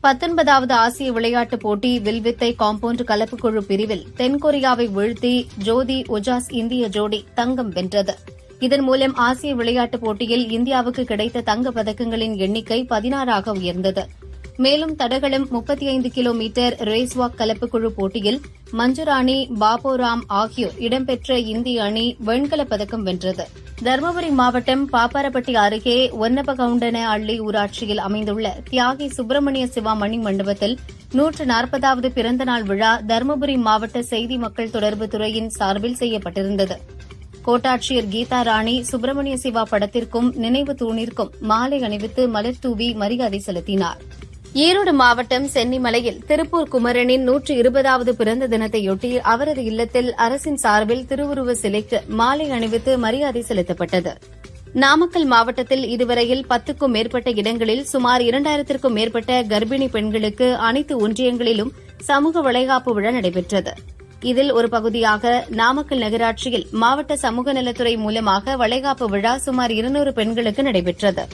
பத்தொன்பதாவது ஆசிய விளையாட்டுப் போட்டி வில்வித்தை காம்பவுண்ட் கலப்புக்குழு பிரிவில் தென்கொரியாவை வீழ்த்தி ஜோதி ஒஜாஸ் இந்திய ஜோடி தங்கம் வென்றது. இதன் மூலம் ஆசிய விளையாட்டுப் போட்டியில் இந்தியாவுக்கு கிடைத்த தங்க பதக்கங்களின் எண்ணிக்கை பதினாறாக உயர்ந்தது. மேலும் தடகளம் முப்பத்தி ஐந்து கிலோமீட்டர் ரேஸ் வாக் கலப்புக்குழு போட்டியில் மஞ்சுராணி பாபோராம் ஆகியோர் இடம்பெற்ற இந்திய அணி வெண்கலப் பதக்கம் வென்றது. தருமபுரி மாவட்டம் பாப்பாரப்பட்டி அருகே ஒன்னபகவுண்டன அள்ளி ஊராட்சியில் அமைந்துள்ள தியாகி சுப்பிரமணிய சிவா மணி மண்டபத்தில் நூற்று நாற்பதாவது பிறந்தநாள் விழா தருமபுரி மாவட்ட செய்தி மக்கள் தொடர்பு துறையின் சார்பில் செய்யப்பட்டிருந்தது. கோட்டாட்சியர் கீதா ராணி சுப்பிரமணிய சிவா படத்திற்கும் நினைவு தூணிற்கும் மாலை அணிவித்து மலர் தூவி மரியாதை செலுத்தினார். ஈரோடு மாவட்டம் சென்னிமலையில் திருப்பூர் குமரனின் நூற்று இருபதாவது பிறந்த தினத்தையொட்டி அவரது இல்லத்தில் அரசின் சார்பில் திருவுருவ சிலைக்கு மாலை அணிவித்து மரியாதை செலுத்தப்பட்டது. நாமக்கல் மாவட்டத்தில் இதுவரையில் பத்துக்கும் மேற்பட்ட இடங்களில் சுமார் இரண்டாயிரத்திற்கும் மேற்பட்ட கர்ப்பிணி பெண்களுக்கு அனைத்து ஒன்றியங்களிலும் சமூக வளைகாப்பு விழா நடைபெற்றது. இதில் ஒரு பகுதியாக நாமக்கல் நகராட்சியில் மாவட்ட சமூக நலத்துறை மூலமாக வளைகாப்பு விழா சுமார் இருநூறு பெண்களுக்கு நடைபெற்றது.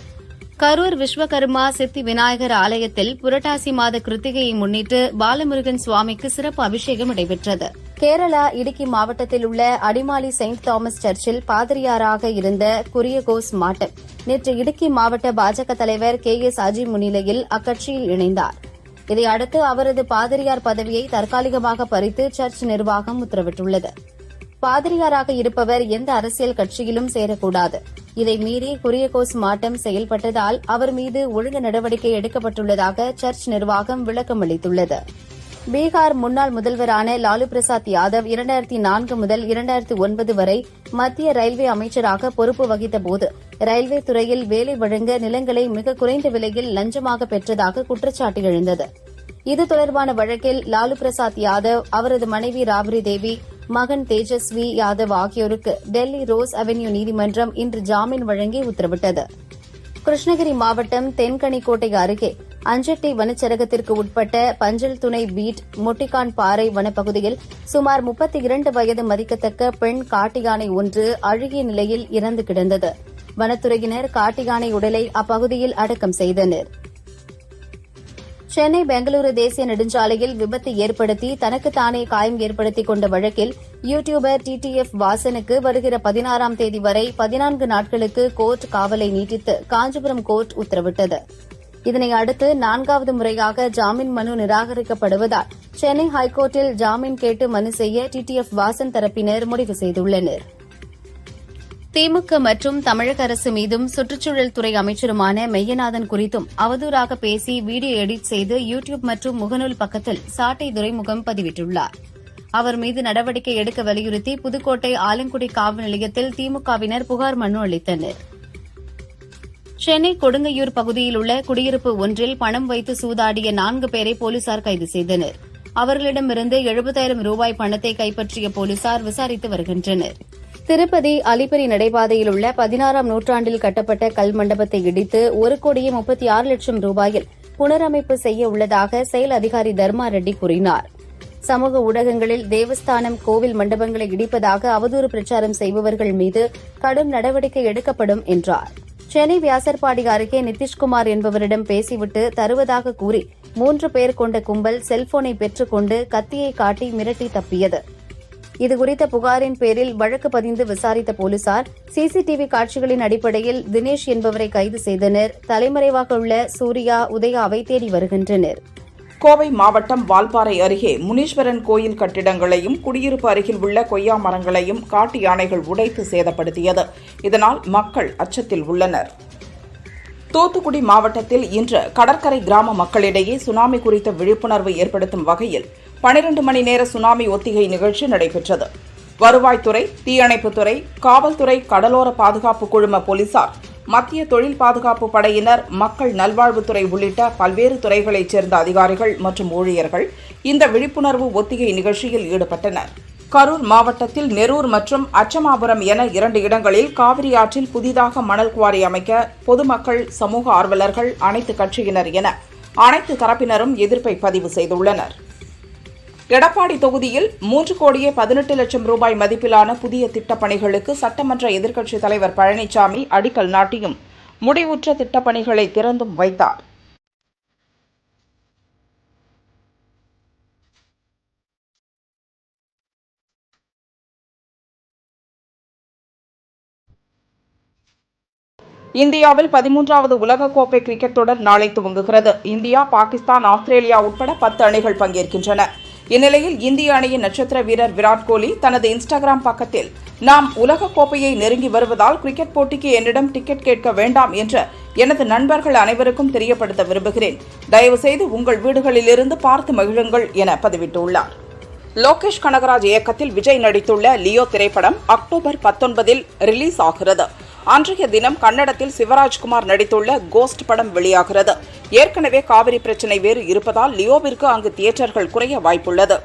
கரூர் விஸ்வகர்மா சித்தி விநாயகர் ஆலயத்தில் புரட்டாசி மாத கிருத்திகையை முன்னிட்டு பாலமுருகன் சுவாமிக்கு சிறப்பு அபிஷேகம் நடைபெற்றது. கேரளா இடுக்கி மாவட்டத்தில் உள்ள அடிமாலி செயின்ட் தாமஸ் சர்ச்சில் பாதிரியாராக இருந்த குரியகோஸ் மாட்டம் நேற்று இடுக்கி மாவட்ட பாஜக தலைவர் கே எஸ் அஜி முன்னிலையில் அக்கட்சியில் இணைந்தார். இதையடுத்து அவரது பாதிரியார் பதவியை தற்காலிகமாக பறித்து சர்ச் நிர்வாகம் உத்தரவிட்டுள்ளது. பாதிரியாராக இருப்பவர் எந்த அரசியல் கட்சியிலும் சேரக்கூடாது. இதை மீறி குரியகோஸ் மாட்டம் செயல்பட்டதால் அவர் மீது ஒழுங்கு நடவடிக்கை எடுக்கப்பட்டுள்ளதாக சர்ச் நிர்வாகம் விளக்கம் அளித்துள்ளது. பீகார் முன்னாள் முதல்வரான லாலு பிரசாத் யாதவ் இரண்டாயிரத்தி நான்கு முதல் இரண்டாயிரத்தி ஒன்பது வரை மத்திய ரயில்வே அமைச்சராக பொறுப்பு வகித்தபோது ரயில்வே துறையில் வேலை வழங்க நிலங்களை மிக குறைந்த விலையில் லஞ்சமாக பெற்றதாக குற்றச்சாட்டு எழுந்தது. இது தொடர்பான வழக்கில் லாலு பிரசாத் யாதவ் அவரது மனைவி ராப்ரி தேவி மகன் தேஜஸ்வி யாதவ் ஆகியோருக்கு டெல்லி ரோஸ் அவென்யூ நீதிமன்றம் இன்று ஜாமீன் வழங்கி உத்தரவிட்டது. கிருஷ்ணகிரி மாவட்டம் தென்கனிக்கோட்டை அருகே அஞ்சட்டி வனச்சரகத்திற்கு உட்பட்ட பஞ்சல் துணை பீட் மொட்டிகான் பாறை வனப்பகுதியில் சுமார் முப்பத்தி இரண்டு வயது மதிக்கத்தக்க பெண் காட்டுயானை ஒன்று அழுகிய நிலையில் இறந்து கிடந்தது. வனத்துறையினர் காட்டுயானை உடலை அப்பகுதியில் அடக்கம் செய்தனர். சென்னை பெங்களூரு தேசிய நெடுஞ்சாலையில் விபத்து ஏற்படுத்தி தனக்குத்தானே காயம் ஏற்படுத்திக் கொண்ட வழக்கில் யூடியூபர் டிடிஎஃப் வாசனுக்கு வருகிற பதினாறாம் தேதி வரை பதினான்கு நாட்களுக்கு கோர்ட் காவலை நீட்டித்து காஞ்சிபுரம் கோர்ட் உத்தரவிட்டது. இதனை அடுத்து நான்காவது முறையாக ஜாமீன் மனு நிராகரிக்கப்படுவதால் சென்னை ஹைகோர்ட்டில் ஜாமீன் கேட்டு மனு செய்ய டிடிஎஃப் வாசன் தரப்பினர் முடிவு செய்துள்ளனா் திமுக மற்றும் தமிழக அரசு மீதும் சுற்றுச்சூழல் துறை அமைச்சருமான மெய்யநாதன் குறித்தும் அவதூறாக பேசி வீடியோ எடிட் செய்து யூ டியூப் மற்றும் முகநூல் பக்கத்தில் சாட்டை துறைமுகம் பதிவிட்டுள்ளார். அவர் மீது நடவடிக்கை எடுக்க வலியுறுத்தி புதுக்கோட்டை ஆலங்குடி காவல் நிலையத்தில் திமுகவினர் புகார் மனு அளித்தனர். சென்னை கொடுங்கையூர் பகுதியில் உள்ள குடியிருப்பு ஒன்றில் பணம் வைத்து சூதாடிய நான்கு பேரை போலீசார் கைது செய்தனர். அவர்களிடமிருந்து எழுபதாயிரம் ரூபாய் பணத்தை கைப்பற்றிய போலீசார் விசாரித்து வருகின்றனர். திருப்பதி அலிபரி நடைபாதையில் உள்ள பதினாறாம் நூற்றாண்டில் கட்டப்பட்ட கல் மண்டபத்தை இடித்து ஒரு கோடியே முப்பத்தி ஆறு லட்சம் ரூபாயில் புனரமைப்பு செய்ய உள்ளதாக செயல் அதிகாரி தர்மா ரெட்டி கூறினார். சமூக ஊடகங்களில் தேவஸ்தானம் கோவில் மண்டபங்களை இடிப்பதாக அவதூறு பிரச்சாரம் செய்பவர்கள் மீது கடும் நடவடிக்கை எடுக்கப்படும் என்றார். சென்னை வியாசர்பாடி அருகே நிதிஷ்குமார் என்பவரிடம் பேசிவிட்டு தருவதாக கூறி மூன்று பேர் கொண்ட கும்பல் செல்போனை பெற்றுக்கொண்டு கத்தியை காட்டி மிரட்டி தப்பியது. இதுகுறித்த புகாரின் பேரில் வழக்கு பதிந்து விசாரித்த போலீசார் சிசிடிவி காட்சிகளின் அடிப்படையில் தினேஷ் என்பவரை கைது செய்தனர். தலைமறைவாக உள்ள சூர்யா உதயாவை தேடி வருகின்றனர். கோவை மாவட்டம் வால்பாறை அருகே முனீஸ்வரன் கோயில் கட்டிடங்களையும் குடியிருப்பு அருகில் உள்ள கொய்யா மரங்களையும் காட்டு யானைகள் உடைத்து சேதப்படுத்தியது. இதனால் மக்கள் அச்சத்தில் உள்ளனர். தூத்துக்குடி மாவட்டத்தில் இன்று கடற்கரை கிராம மக்களிடையே சுனாமி குறித்த விழிப்புணர்வு ஏற்படுத்தும் வகையில் பனிரெண்டு மணி நேர சுனாமி ஒத்திகை நிகழ்ச்சி நடைபெற்றது. வருவாய்த்துறை தீயணைப்புத்துறை காவல்துறை கடலோர பாதுகாப்பு குழும போலீசார் மத்திய தொழில் பாதுகாப்பு படையினர் மக்கள் நல்வாழ்வுத்துறை உள்ளிட்ட பல்வேறு துறைகளைச் சேர்ந்த அதிகாரிகள் மற்றும் ஊழியர்கள் இந்த விழிப்புணர்வு ஒத்திகை நிகழ்ச்சியில் ஈடுபட்டனர். கரூர் மாவட்டத்தில் நெரூர் மற்றும் அச்சமாபுரம் என இரண்டு இடங்களில் காவிரி ஆற்றில் புதிதாக மணல் குவாரி அமைக்க பொதுமக்கள் சமூக ஆர்வலர்கள் அனைத்து கட்சியினர் என அனைத்து தரப்பினரும் எதிர்ப்பை பதிவு செய்துள்ளனர். எடப்பாடி தொகுதியில் மூன்று கோடியே பதினெட்டு லட்சம் ரூபாய் மதிப்பிலான புதிய திட்டப் பணிகளுக்கு சட்டமன்ற எதிர்க்கட்சித் தலைவர் பழனிசாமி அடிக்கல் நாட்டியும். முடிவுற்ற திட்டப்பணிகளை திறந்தும் வைத்தார். இந்தியாவில் பதிமூன்றாவது உலகக்கோப்பை கிரிக்கெட் தொடர் நாளை துவங்குகிறது. இந்தியா பாகிஸ்தான் ஆஸ்திரேலியா உட்பட பத்து அணிகள் பங்கேற்கின்றன. இந்நிலையில் இந்திய அணியின் நட்சத்திர வீரர் விராட் கோலி தனது இன்ஸ்டாகிராம் பக்கத்தில் நாம் உலகக்கோப்பையை நெருங்கி வருவதால் கிரிக்கெட் போட்டிக்கு என்னிடம் டிக்கெட் கேட்க வேண்டாம் என்று எனது நண்பர்கள் அனைவருக்கும் தெரியப்படுத்த விரும்புகிறேன். தயவு செய்து உங்கள் வீடுகளிலிருந்து பார்த்து மகிழுங்கள் என பதிவிட்டுள்ளார். லோகேஷ் கனகராஜ் இயக்கத்தில் விஜய் நடித்துள்ள லியோ திரைப்படம் அக்டோபர் பத்தொன்பதில் ரிலீஸ் ஆகிறது. அன்றைய தினம் கன்னடத்தில் சிவராஜ்குமார் நடித்துள்ள கோஸ்ட் படம் வெளியாகிறது. ஏற்கனவே காவிரி பிரச்சினை வேறு இருப்பதால் லியோவிற்கு அங்கு தியேட்டர்கள் குறைய வாய்ப்புள்ளது.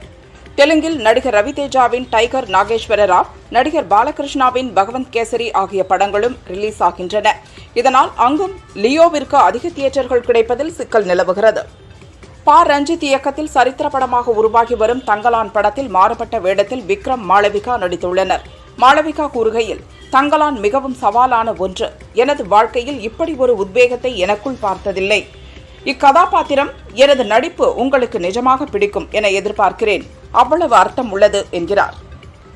தெலுங்கில் நடிகர் ரவிதேஜாவின் டைகர் நாகேஸ்வர ராவ் நடிகர் பாலகிருஷ்ணாவின் பகவந்த் கேசரி ஆகிய படங்களும் ரிலீஸ் ஆகின்றன. இதனால் அங்கும் லியோவிற்கு அதிக தியேட்டர்கள் கிடைப்பதில் சிக்கல் நிலவுகிறது. பா. ரஞ்சித் இயக்கத்தில் சரித்திர படமாக உருவாகி வரும் தங்கலான் படத்தில் மாறுபட்ட வேடத்தில் விக்ரம் மாளவிகா நடித்துள்ளனர். மாளவிகா கூறுகையில் தங்களான் மிகவும் சவாலான ஒன்று. எனது வாழ்க்கையில் இப்படி ஒரு உத்வேகத்தை எனக்குள் பார்த்ததில்லை. இக்கதாபாத்திரம் எனது நடிப்பு உங்களுக்கு நிஜமாக பிடிக்கும் என எதிர்பார்க்கிறேன். அவ்வளவு அர்த்தம் உள்ளது என்கிறார்.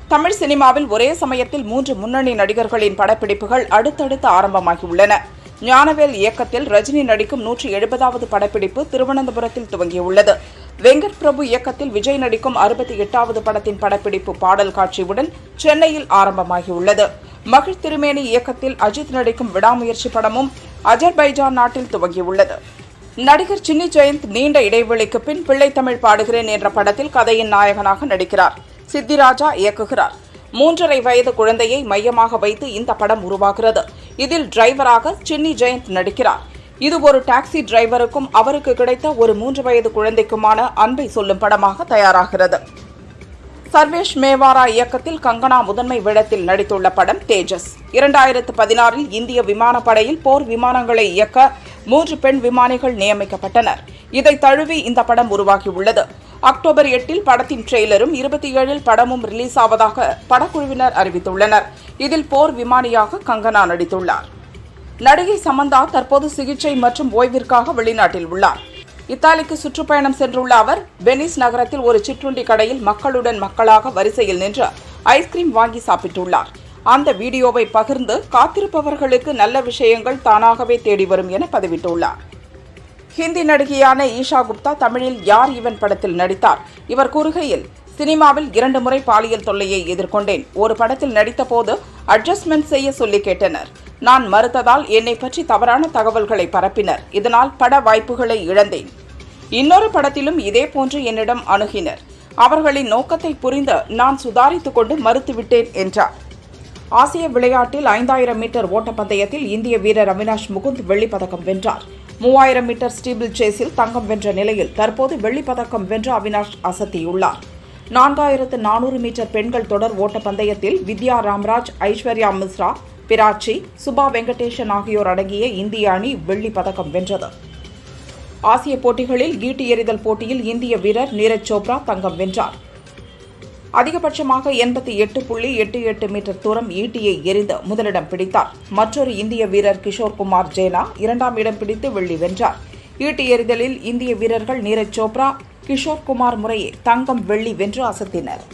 தமிழ் சினிமாவில் ஒரே சமயத்தில் மூன்று முன்னணி நடிகர்களின் படப்பிடிப்புகள் அடுத்தடுத்து ஆரம்பமாகியுள்ளன. ஞானவேல் இயக்கத்தில் ரஜினி நடிக்கும் நூற்றி எழுபதாவது படப்பிடிப்பு திருவனந்தபுரத்தில் துவங்கியுள்ளது. வெங்கட் பிரபு இயக்கத்தில் விஜய் நடிக்கும் அறுபத்தி எட்டாவது படத்தின் படப்பிடிப்பு பாடல் காட்சியுடன் சென்னையில் ஆரம்பமாகியுள்ளது. மகிழ் திருமேனி இயக்கத்தில் அஜித் நடிக்கும் விடாமுயற்சி படமும் அஜர்பைஜான் நாட்டில் துவங்கியுள்ளது. நடிகர் சின்னி ஜெயந்த் நீண்ட இடைவெளிக்கு பின் பிள்ளை தமிழ் பாடுகிறேன் என்ற படத்தில் கதையின் நாயகனாக நடிக்கிறார். சித்திராஜா இயக்குகிறார். மூன்றரை வயது குழந்தையை மையமாக வைத்து இந்த படம் உருவாகிறது. இதில் டிரைவராக சின்னி ஜெயந்த் நடிக்கிறார். இது ஒரு டாக்ஸி டிரைவருக்கும் அவருக்கு கிடைத்த ஒரு மூன்று வயது குழந்தைக்குமான அன்பை சொல்லும் படமாக தயாராகிறது. சர்வேஷ் மேவாரா இயக்கத்தில் கங்கனா முதன்மை வேடத்தில் நடித்துள்ள படம் தேஜஸ். இரண்டாயிரத்து பதினாறில் இந்திய விமானப்படையில் போர் விமானங்களை இயக்க மூன்று பெண் விமானிகள் நியமிக்கப்பட்டனர். இதை தழுவி இந்த படம் உருவாகியுள்ளது. அக்டோபர் எட்டில் படத்தின் ட்ரெய்லரும் இருபத்தி ஏழில் படமும் ரிலீஸ் ஆவதாக படக்குழுவினர் அறிவித்துள்ளனர். இதில் போர் விமானியாக கங்கனா நடித்துள்ளார். நடிகை சமந்தா தற்போது சிகிச்சை மற்றும் ஓய்விற்காக வெளிநாட்டில் உள்ளார். இத்தாலிக்கு சுற்றுப்பயணம் சென்றுள்ள அவர் வெனிஸ் நகரத்தில் ஒரு சிற்றுண்டி கடையில் மக்களுடன் மக்களாக வரிசையில் நின்று ஐஸ்கிரீம் வாங்கி சாப்பிட்டுள்ளார். அந்த வீடியோவை பகிர்ந்து காத்திருப்பவர்களுக்கு நல்ல விஷயங்கள் தானாகவே தேடி வரும் என பதிவிட்டுள்ளார். ஹிந்தி நடிகையான ஈஷா குப்தா தமிழில் யார் இவன் படத்தில் நடித்தார்? இவர் கூறுகையில் சினிமாவில் இரண்டு முறை பாலியல் தொல்லையை எதிர்கொண்டேன். ஒரு படத்தில் நடித்தபோது அட்ஜஸ்ட்மெண்ட் செய்ய சொல்லி கேட்டனர். நான் மறுத்ததால் என்னை பற்றி தவறான தகவல்களை பரப்பினர். இதனால் பட வாய்ப்புகளை இழந்தேன். இன்னொரு படத்திலும் இதே போன்று என்னிடம் அணுகினர். அவர்களின் நோக்கத்தை புரிந்து நான் சுதாரித்துக் கொண்டு மறுத்துவிட்டேன் என்றார். ஆசிய விளையாட்டில் ஐந்தாயிரம் மீட்டர் ஓட்டப்பந்தயத்தில் இந்திய வீரர் அவினாஷ் முகுந்த் வெள்ளிப்பதக்கம் வென்றார். மூவாயிரம் மீட்டர் ஸ்டீபிள் சேஸில் தங்கம் வென்ற நிலையில் தற்போது வெள்ளிப்பதக்கம் வென்று அவினாஷ் அசத்தியுள்ளார். நான்காயிரத்து நானூறு மீட்டர் பெண்கள் தொடர் ஓட்டப்பந்தயத்தில் வித்யா ராம்ராஜ் ஐஸ்வர்யா மிஸ்ரா பிராச்சி சுபா வெங்கடேஷன் ஆகியோர் அடங்கிய இந்திய அணி வெள்ளி பதக்கம் வென்றது. ஆசிய போட்டிகளில் ஈட்டி எறிதல் போட்டியில் இந்திய வீரர் நீரஜ் சோப்ரா தங்கம் வென்றார். அதிகபட்சமாக எண்பத்தி எட்டு புள்ளி எட்டு எட்டு மீட்டர் தூரம் ஈட்டியை எறிந்து முதலிடம் பிடித்தார். மற்றொரு இந்திய வீரர் கிஷோர் குமார் ஜேனா இரண்டாம் இடம் பிடித்து வெள்ளி வென்றார். ஈட்டி எறிதலில் இந்திய வீரர்கள் நீரஜ் சோப்ரா கிஷோர் குமார் முறையே தங்கம் வெள்ளி வென்று அசத்தினர்.